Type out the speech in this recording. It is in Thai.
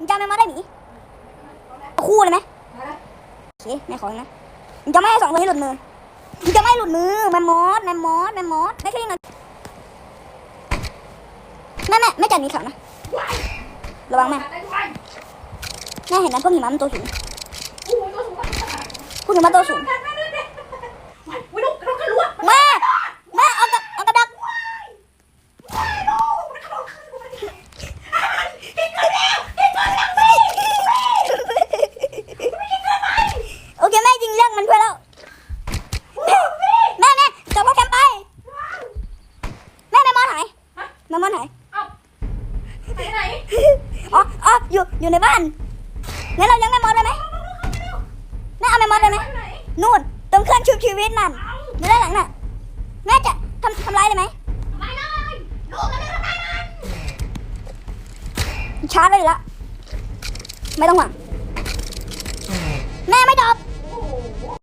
มึงจำแม่มอสได้หมีเอาคู่เลยไหมโอเคแม่ขอนะมึงจะไม่ให้สองคนนี้หลุดมือมึงจะไม่ให้หลุดมือแม่มอสแม่มอสแม่มอสไม่ใช่ยังไงแม่แม่แม่จัดหมีขาวนะ ระวังแม่ได้ด้วยแม่เห็นนะพวกหิมะมันตัวสูงโอ้ยตัวสูงมากพวกหิมะตัวสูง แม่แม่แม่แม่ไม่ไม่ต้องต้องกระลัว แม่แม่เอากับเอากับดัก โอเคแม่ยิงเรื่องมันเพื่อแล้วแม่แม่จับพวกแคมไป แม่แม่มอนหาย แม่มอนหายเอาไปไหนอ๋ออ๋ออยู่อยู่ในบ้านงั้นเราเลี้ยงแม่มอนได้ไหมแม่เอาแม่มอนได้ไหมไปไหนนู่นตรงเครื่องชุบชีวิตนั่นอยู่ด้านหลังน่ะแม่จะทำทำร้ายเลยไหมไปเลยลูกกันเลยไปเลยช้าเลยละไม่ต้องห่วง